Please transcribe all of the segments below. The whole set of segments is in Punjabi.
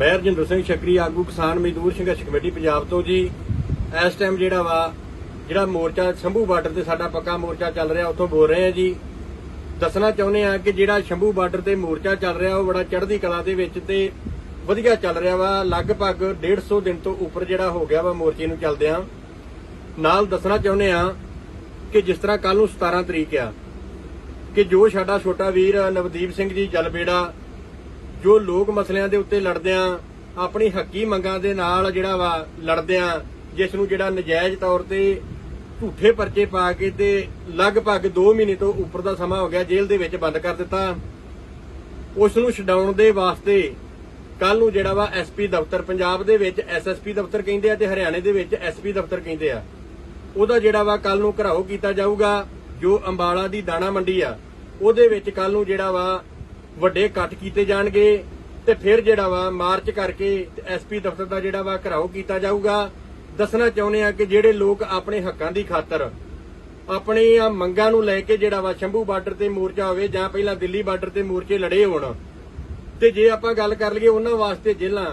ਮੈਂ ਰਜਿੰਦਰ ਸਿੰਘ ਸ਼ਕਰੀ ਆਗੂ ਕਿਸਾਨ ਮਜ਼ਦੂਰ ਸੰਘਰਸ਼ ਕਮੇਟੀ ਪੰਜਾਬ ਤੋਂ ਜੀ। ਇਸ ਟਾਈਮ ਜਿਹੜਾ ਵਾ, ਜਿਹੜਾ ਮੋਰਚਾ ਸ਼ੰਭੂ ਬਾਰਡਰ ਤੇ ਸਾਡਾ ਪੱਕਾ ਮੋਰਚਾ ਚੱਲ ਰਿਹਾ, ਉੱਥੋਂ ਬੋਲ ਰਹੇ ਆ ਜੀ। ਦੱਸਣਾ ਚਾਹੁੰਦੇ ਆ ਕਿ ਜਿਹੜਾ ਸ਼ੰਭੂ ਬਾਰਡਰ ਤੇ ਮੋਰਚਾ ਚੱਲ ਰਿਹਾ, ਉਹ ਬੜਾ ਚੜ੍ਹਦੀ ਕਲਾ ਦੇ ਵਿੱਚ ਤੇ ਵਧੀਆ ਚੱਲ ਰਿਹਾ ਵਾ। ਲਗਭਗ 150 ਦਿਨ ਤੋਂ ਉੱਪਰ ਜਿਹੜਾ ਹੋ ਗਿਆ ਵਾ ਮੋਰਚੇ ਨੂੰ ਚੱਲਦਿਆਂ। ਨਾਲ ਦੱਸਣਾ ਚਾਹੁੰਦੇ ਆ ਕਿ ਜਿਸ ਤਰ੍ਹਾਂ ਕੱਲ ਨੂੰ 17 ਤਰੀਕ ਆ, ਕਿ ਜੋ ਸਾਡਾ ਛੋਟਾ ਵੀਰ ਨਵਦੀਪ ਸਿੰਘ ਜੀ ਜਲਬੇੜਾ ਜੋ ਲੋਕ ਮਸਲਿਆਂ ਦੇ ਉੱਤੇ ਲੜਦਿਆਂ ਆਪਣੀ ਹੱਕੀ ਮੰਗਾਂ ਦੇ ਨਾਲ ਜਿਹੜਾ ਵਾ ਲੜਦਿਆਂ ਜਿਸ ਨੂੰ ਜਿਹੜਾ ਨਜਾਇਜ਼ ਤੌਰ ਤੇ ਝੂਠੇ ਪਰਚੇ ਪਾ ਕੇ ਤੇ ਲਗਭਗ 2 ਮਹੀਨੇ ਤੋਂ ਉੱਪਰ ਦਾ ਸਮਾਂ ਹੋ ਗਿਆ ਜੇਲ੍ਹ ਦੇ ਵਿੱਚ ਬੰਦ ਕਰ ਦਿੱਤਾ। ਉਸ ਨੂੰ ਛਡਾਉਣ ਦੇ ਵਾਸਤੇ ਕੱਲ ਨੂੰ ਜਿਹੜਾ ਵਾ ਐਸਪੀ ਦਫ਼ਤਰ, ਪੰਜਾਬ ਦੇ ਵਿੱਚ ਐਸਐਸਪੀ ਦਫ਼ਤਰ ਕਹਿੰਦੇ ਆ ਤੇ ਹਰਿਆਣੇ ਦੇ ਵਿੱਚ ਐਸਪੀ ਦਫ਼ਤਰ ਕਹਿੰਦੇ ਆ। ਉਹਦਾ ਜਿਹੜਾ ਵਾ ਕੱਲ ਨੂੰ ਘਰਾਓ ਕੀਤਾ ਜਾਊਗਾ, ਜੋ ਅੰਬਾਲਾ ਦੀ ਦਾਣਾ ਮੰਡੀ ਆ, ਉਹਦੇ ਵਿੱਚ ਕੱਲ ਨੂੰ ਜਿਹੜਾ ਵਾ ਵੱਡੇ ਇਕੱਠ ਕੀਤੇ ਜਾਣਗੇ ਤੇ ਫਿਰ ਜਿਹੜਾ ਵਾ ਮਾਰਚ ਕਰਕੇ ਐਸਪੀ ਦਫ਼ਤਰ ਦਾ ਜਿਹੜਾ ਵਾ ਘਰਾਓ ਕੀਤਾ ਜਾਊਗਾ। ਦੱਸਣਾ ਚਾਹੁੰਦੇ ਆ ਕਿ ਜਿਹੜੇ ਲੋਕ ਆਪਣੇ ਹੱਕਾਂ ਦੀ ਖਾਤਰ ਆਪਣੀਆਂ ਮੰਗਾਂ ਨੂੰ ਲੈ ਕੇ ਜਿਹੜਾ ਵਾ ਸ਼ੰਭੂ ਬਾਰਡਰ ਤੇ ਮੋਰਚਾ ਹੋਵੇ ਜਾਂ ਪਹਿਲਾਂ ਦਿੱਲੀ ਬਾਰਡਰ ਤੇ ਮੋਰਚੇ ਲੜੇ ਹੋਣ, ਤੇ ਜੇ ਆਪਾਂ ਗੱਲ ਕਰ ਲਈਏ ਉਹਨਾਂ ਵਾਸਤੇ ਜੇਲਾਂ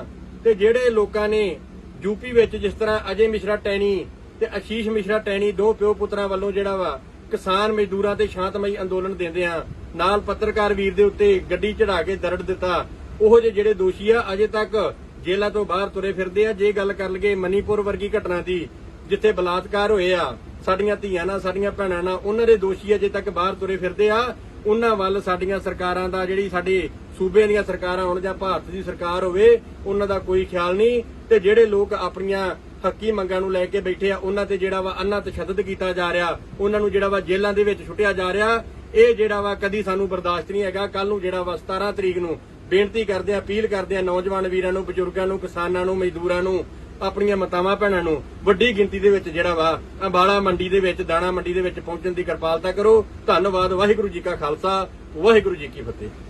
ਤੇ ਜਿਹੜੇ ਲੋਕਾਂ ਨੇ ਯੂਪੀ ਵਿੱਚ ਜਿਸ ਤਰ੍ਹਾਂ ਅਜੇ ਮਿਸ਼ਰਾ ਟੈਣੀ ਤੇ ਅਸ਼ੀਸ਼ ਮਿਸ਼ਰਾ ਟੈਣੀ ਦੋ ਪਿਓ ਪੁੱਤਰਾਂ ਵੱਲੋਂ ਜਿਹੜਾ ਵਾ ਕਿਸਾਨ ਮਜ਼ਦੂਰਾਂ ਤੇ ਸ਼ਾਂਤਮਈ ਅੰਦੋਲਨ ਦਿੰਦੇ ਆ। ਨਾਲ ਪੱਤਰਕਾਰ ਵੀਰ ਦੇ ਉੱਤੇ ਗੱਡੀ ਚੜਾ ਕੇ ਦਰੜ ਦਿੱਤਾ। ਉਹ ਜਿਹੜੇ ਦੋਸ਼ੀ ਆ, ਅਜੇ ਤੱਕ ਜੇਲ੍ਹਾਂ ਤੋਂ ਬਾਹਰ ਤੁਰੇ ਫਿਰਦੇ ਆ। ਜੇ ਗੱਲ ਕਰ ਲਈਏ ਮਨੀਪੁਰ ਵਰਗੀ ਘਟਨਾ ਦੀ, ਜਿੱਥੇ ਬਲਾਤਕਾਰ ਹੋਏ ਆ, ਸਾਡੀਆਂ ਧੀਆਂ ਨਾਲ, ਸਾਡੀਆਂ ਭੈਣਾਂ ਨਾਲ, ਉਹਨਾਂ ਦੇ ਦੋਸ਼ੀ ਅਜੇ ਤੱਕ ਬਾਹਰ ਤੁਰੇ ਫਿਰਦੇ ਆ। ਉਹਨਾਂ ਵੱਲ ਸਾਡੀਆਂ ਸਰਕਾਰਾਂ ਦਾ, ਜਿਹੜੀ ਸਾਡੇ ਸੂਬੇ ਦੀਆਂ ਸਰਕਾਰਾਂ ਹੋਣ ਜਾਂ ਭਾਰਤ ਦੀ ਸਰਕਾਰ ਹੋਵੇ, ਉਹਨਾਂ ਦਾ ਕੋਈ ਖਿਆਲ ਨਹੀਂ। ਤੇ ਜਿਹੜੇ ਲੋਕ ਆਪਣੀਆਂ ਹੱਕੀ ਮੰਗਾਂ ਨੂੰ ਲੈ ਕੇ ਬੈਠੇ ਆ, ਉਹਨਾਂ ਤੇ ਜਿਹੜਾ ਵਾ ਅੰਨਾ ਤਸ਼ੱਦਦ ਕੀਤਾ ਜਾ ਰਿਹਾ, ਉਹਨਾਂ ਨੂੰ ਜਿਹੜਾ ਵਾ ਜੇਲ੍ਹਾਂ ਦੇ ਵਿੱਚ ਛੁੱਟਿਆ ਜਾ ਰਿਹਾ। ਇਹ ਜਿਹੜਾ ਵਾ ਕਦੀ ਸਾਨੂੰ ਬਰਦਾਸ਼ਤ ਨਹੀਂ ਹੈਗਾ। ਕੱਲ ਨੂੰ ਜਿਹੜਾ ਵਾ 17 ਤਰੀਕ ਨੂੰ ਬੇਨਤੀ ਕਰਦੇ ਆ, ਅਪੀਲ ਕਰਦੇ ਆ ਨੌਜਵਾਨ ਵੀਰਾਂ ਨੂੰ, ਬਜ਼ੁਰਗਾਂ ਨੂੰ, ਕਿਸਾਨਾਂ ਨੂੰ, ਮਜ਼ਦੂਰਾਂ ਨੂੰ, ਆਪਣੀਆਂ ਮਾਤਾਵਾਂ ਭੈਣਾਂ ਨੂੰ, ਵੱਡੀ ਗਿਣਤੀ ਦੇ ਵਿੱਚ ਜਿਹੜਾ ਵਾ ਅੰਬਾਲਾ ਮੰਡੀ ਦੇ ਵਿੱਚ, ਦਾਣਾ ਮੰਡੀ ਦੇ ਵਿੱਚ ਪਹੁੰਚਣ ਦੀ ਕਿਰਪਾਲਤਾ ਕਰੋ। ਧੰਨਵਾਦ। ਵਾਹਿਗੁਰੂ ਜੀ ਕਾ ਖਾਲਸਾ। ਵਾਹਿਗੁਰੂ ਜੀ ਕੀ ਫਤਿਹ।